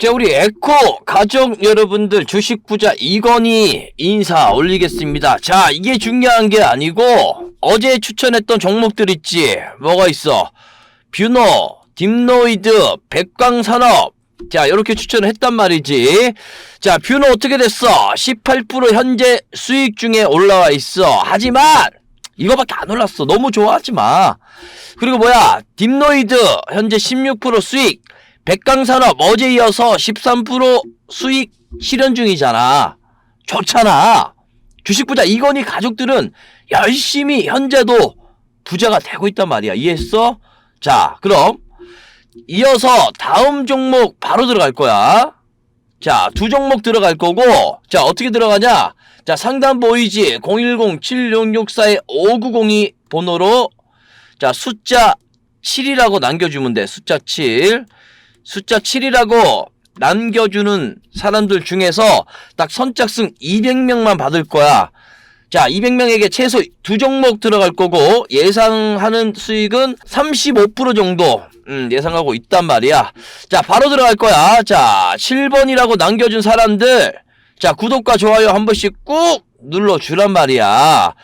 자, 우리 에코 가족 여러분들 주식 부자 이건희 인사 올리겠습니다. 자, 이게 중요한 게 아니고 어제 추천했던 종목들 있지. 뭐가 있어? 뷰노, 딥노이드, 백광산업. 자, 이렇게 추천을 했단 말이지. 자, 뷰노 어떻게 됐어? 18% 현재 수익 중에 올라와 있어. 하지만 이거밖에 안 올랐어. 너무 좋아하지 마. 그리고 뭐야? 딥노이드 현재 16% 수익. 백강산업 어제 이어서 13% 수익 실현 중이잖아. 좋잖아. 주식 부자 이건희 가족들은 열심히 현재도 부자가 되고 있단 말이야. 이해했어? 자, 그럼 이어서 다음 종목 바로 들어갈 거야. 자, 두 종목 들어갈 거고, 자, 어떻게 들어가냐? 자, 상단 보이지? 010-7664-5902 번호로, 자, 숫자 7이라고 남겨주면 돼. 숫자 7. 숫자 7이라고 남겨주는 사람들 중에서 딱 선착순 200명만 받을 거야. 자, 200명에게 최소 두 종목 들어갈 거고 예상하는 수익은 35% 정도 음, 예상하고 있단 말이야. 자, 바로 들어갈 거야. 자, 7번이라고 남겨준 사람들 자, 구독과 좋아요 한 번씩 꾹 눌러주란 말이야.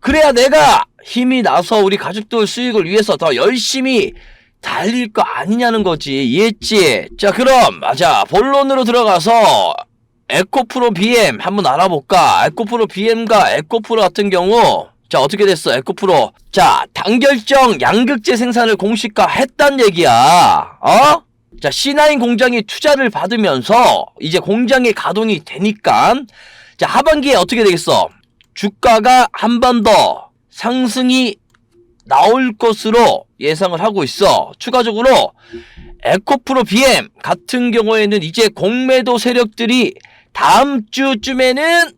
그래야 내가 힘이 나서 우리 가족들 수익을 위해서 더 열심히 달릴 거 아니냐는 거지. 이해했지? 자, 그럼, 맞아. 본론으로 들어가서, 에코프로 BM 한번 알아볼까? 에코프로 BM과 에코프로 같은 경우, 자, 어떻게 됐어? 에코프로. 자, 단결정 양극재 생산을 공식화 했단 얘기야. 어? 자, C9 공장이 투자를 받으면서, 이제 공장이 가동이 되니까, 자, 하반기에 어떻게 되겠어? 주가가 한 번 더 상승이 나올 것으로 예상을 하고 있어. 추가적으로 에코프로 BM 같은 경우에는 이제 공매도 세력들이 다음 주쯤에는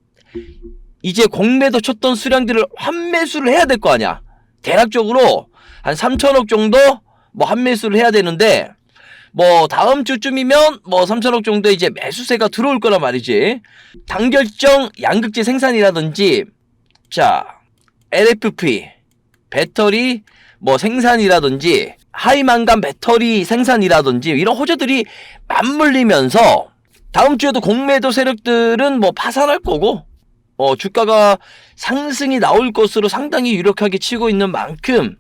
이제 공매도 쳤던 수량들을 환매수를 해야 될 거 아니야. 대략적으로 한 3천억 정도 뭐 환매수를 해야 되는데 뭐 다음 주쯤이면 뭐 3천억 정도 이제 매수세가 들어올 거란 말이지. 단결정 양극재 생산이라든지 자 LFP 배터리 뭐 생산이라든지 하이만감 배터리 생산이라든지 이런 호재들이 맞물리면서 다음 주에도 공매도 세력들은 뭐 파산할 거고 어 주가가 상승이 나올 것으로 상당히 유력하게 치고 있는 만큼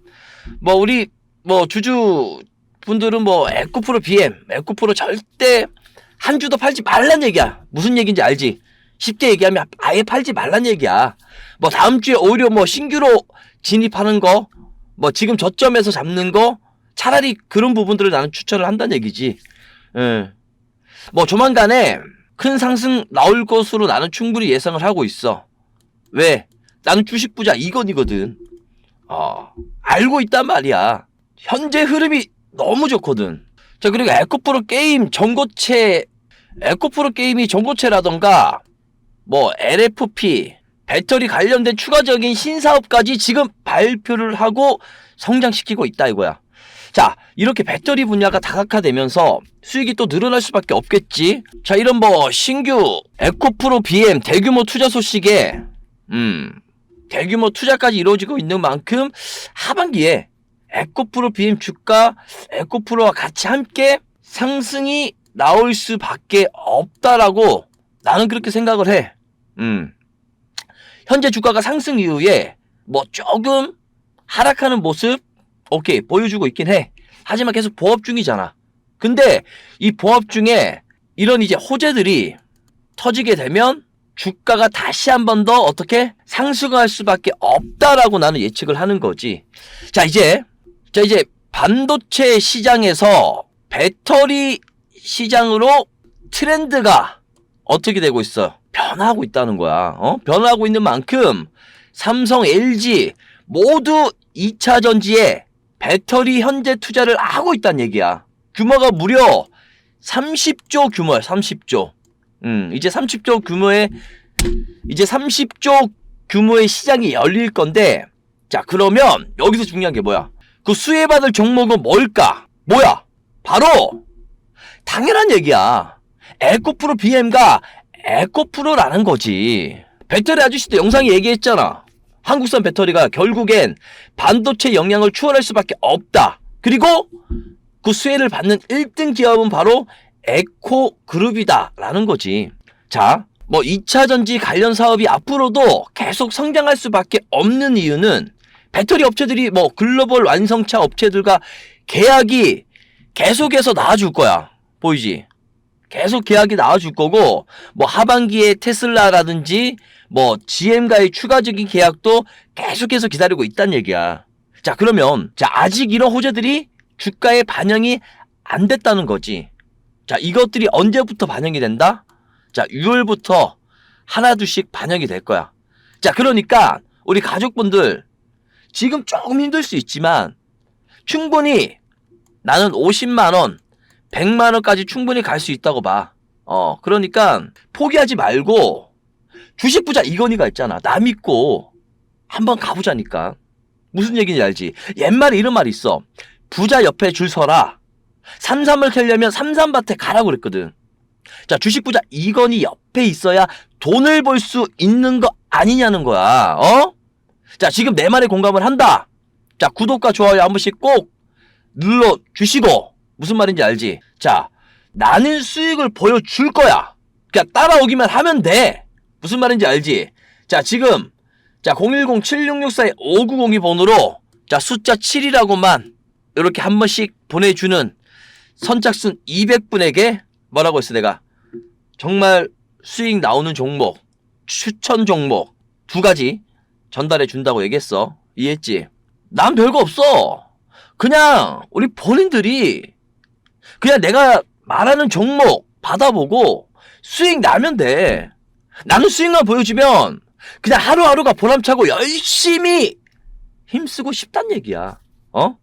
뭐 우리 뭐 주주 분들은 뭐 에코프로 BM, 에코프로 절대 한 주도 팔지 말란 얘기야. 무슨 얘기인지 알지? 쉽게 얘기하면 아예 팔지 말란 얘기야. 뭐 다음 주에 오히려 뭐 신규로 진입하는 거, 뭐 지금 저점에서 잡는 거, 차라리 그런 부분들을 나는 추천을 한다는 얘기지. 예. 뭐 조만간에 큰 상승 나올 것으로 나는 충분히 예상을 하고 있어. 왜? 나는 주식 부자 이건이거든. 어, 알고 있단 말이야. 현재 흐름이 너무 좋거든. 자, 그리고 에코프로 게임 전고체, 에코프로 게임이 전고체라던가, 뭐, LFP, 배터리 관련된 추가적인 신사업까지 지금 발표를 하고 성장시키고 있다 이거야. 자, 이렇게 배터리 분야가 다각화되면서 수익이 또 늘어날 수밖에 없겠지. 자, 이런 뭐 신규 에코프로 BM 대규모 투자 소식에 음, 대규모 투자까지 이루어지고 있는 만큼 하반기에 에코프로 BM 주가 에코프로와 같이 함께 상승이 나올 수밖에 없다라고 나는 그렇게 생각을 해. 음. 현재 주가가 상승 이후에 뭐 조금 하락하는 모습 오케이 보여주고 있긴 해. 하지만 계속 보합 중이잖아. 근데 이 보합 중에 이런 이제 호재들이 터지게 되면 주가가 다시 한 번 더 어떻게 상승할 수밖에 없다라고 나는 예측을 하는 거지. 자 이제 자 이제 반도체 시장에서 배터리 시장으로 트렌드가 어떻게 되고 있어? 변화하고 있다는 거야. 어? 변화하고 있는 만큼 삼성, LG 모두 2차 전지에 배터리 현재 투자를 하고 있다는 얘기야. 규모가 무려 30조 규모야. 30조. 음, 이제 30조 규모의 이제 30조 규모의 시장이 열릴 건데 자, 그러면 여기서 중요한 게 뭐야? 그 수혜받을 종목은 뭘까? 뭐야? 바로 당연한 얘기야. 에코프로 BM과 에코프로라는 거지. 배터리 아저씨도 영상에 얘기했잖아. 한국산 배터리가 결국엔 반도체 영향을 추월할 수밖에 없다. 그리고 그 수혜를 받는 1등 기업은 바로 에코 그룹이다 라는 거지. 자, 뭐 2차 전지 관련 사업이 앞으로도 계속 성장할 수밖에 없는 이유는 배터리 업체들이 뭐 글로벌 완성차 업체들과 계약이 계속해서 나와줄 거야. 보이지? 계속 계약이 나와줄 거고, 뭐 하반기에 테슬라라든지, 뭐 GM과의 추가적인 계약도 계속해서 기다리고 있다는 얘기야. 자, 그러면, 자, 아직 이런 호재들이 주가에 반영이 안 됐다는 거지. 자, 이것들이 언제부터 반영이 된다? 자, 6월부터 하나둘씩 반영이 될 거야. 자, 그러니까, 우리 가족분들, 지금 조금 힘들 수 있지만, 충분히 나는 50만 원, 100만 원까지 충분히 갈 수 있다고 봐. 어, 그러니까 포기하지 말고 주식 부자 이건희가 있잖아. 나 믿고 한번 가보자니까. 무슨 얘기인지 알지? 옛말에 이런 말이 있어. 부자 옆에 줄 서라. 삼삼을 캐려면 삼삼밭에 가라고 그랬거든. 자, 주식 부자 이건희 옆에 있어야 돈을 벌 수 있는 거 아니냐는 거야. 어? 자, 지금 내 말에 공감을 한다. 자, 구독과 좋아요 한 번씩 꼭 눌러 주시고 무슨 말인지 알지? 자, 나는 수익을 보여줄 거야. 그냥 따라오기만 하면 돼. 무슨 말인지 알지? 자, 지금 자 010-7664-5902 번호로 자 숫자 7이라고만 이렇게 한 번씩 보내주는 선착순 200분에게 뭐라고 했어 내가 정말 수익 나오는 종목 추천 종목 두 가지 전달해 준다고 얘기했어 이해했지? 난 별거 없어 그냥 우리 본인들이 그냥 내가 말하는 종목 받아보고 수익 나면 돼. 나는 수익만 보여주면 그냥 하루하루가 보람차고 열심히 힘쓰고 싶단 얘기야. 어?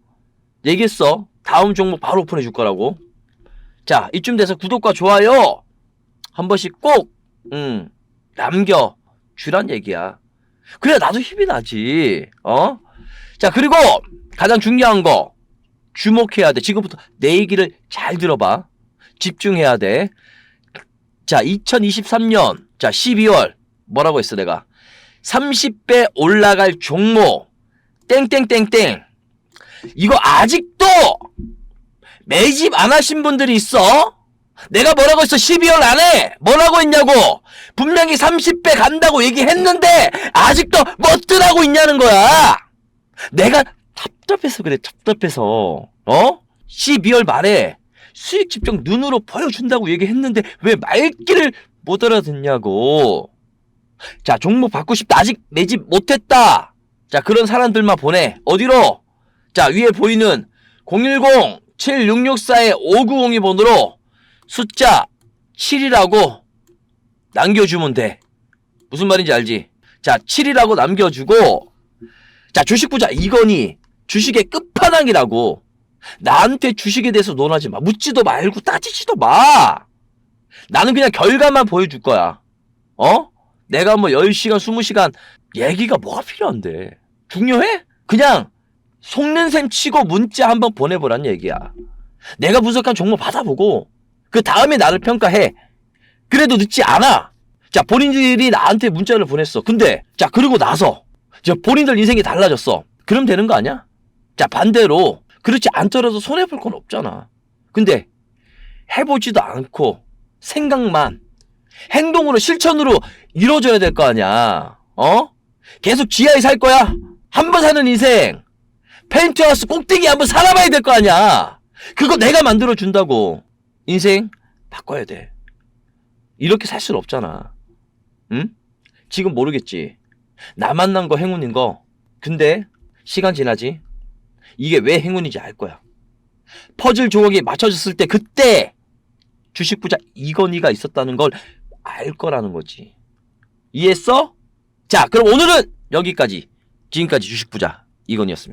얘기했어. 다음 종목 바로 오픈해 줄 거라고. 자, 이쯤 돼서 구독과 좋아요 한 번씩 꼭 음, 남겨 주란 얘기야. 그래야 나도 힘이 나지. 어? 자, 그리고 가장 중요한 거 주목해야 돼. 지금부터 내 얘기를 잘 들어봐. 집중해야 돼. 자, 2023년, 자, 12월, 뭐라고 했어, 내가? 30배 올라갈 종목, 땡땡땡땡. 이거 아직도 매집 안 하신 분들이 있어? 내가 뭐라고 했어? 12월 안에 뭐라고 했냐고? 분명히 30배 간다고 얘기했는데 아직도 멋들하고 있냐는 거야. 내가 답답해서 그래, 답답해서. 어? 12월 말에 수익 집중 눈으로 보여준다고 얘기했는데 왜 말귀를 못 알아듣냐고. 자, 종목 받고 싶다. 아직 매집 못했다. 자, 그런 사람들만 보내. 어디로? 자, 위에 보이는 010-7664-5902 번호로 숫자 7이라고 남겨주면 돼. 무슨 말인지 알지? 자, 7이라고 남겨주고, 자, 주식 부자 이건희 주식의 끝판왕이라고. 나한테 주식에 대해서 논하지 마. 묻지도 말고 따지지도 마. 나는 그냥 결과만 보여줄 거야. 어? 내가 뭐 10시간, 20시간 얘기가 뭐가 필요한데. 중요해? 그냥 속는 셈 치고 문자 한번 보내보란 얘기야. 내가 분석한 종목 받아보고 그 다음에 나를 평가해. 그래도 늦지 않아. 자, 본인들이 나한테 문자를 보냈어. 근데 자, 그러고 나서 저 본인들 인생이 달라졌어. 그럼 되는 거 아니야? 자, 반대로 그렇지 않더라도 손해 볼 건 없잖아. 근데 해보지도 않고 생각만 행동으로 실천으로 이루어져야 될 거 아니야. 어? 계속 지하에 살 거야? 한 번 사는 인생. 펜트하우스 꼭대기 한번 살아봐야 될 거 아니야. 그거 내가 만들어 준다고. 인생 바꿔야 돼. 이렇게 살 수는 없잖아. 응? 지금 모르겠지. 나 만난 거 행운인 거. 근데 시간 지나지. 이게 왜 행운인지 알 거야. 퍼즐 조각이 맞춰졌을 때 그때 주식 부자 이건희가 있었다는 걸 알 거라는 거지. 이해했어? 자, 그럼 오늘은 여기까지. 지금까지 주식 부자 이건희였습니다.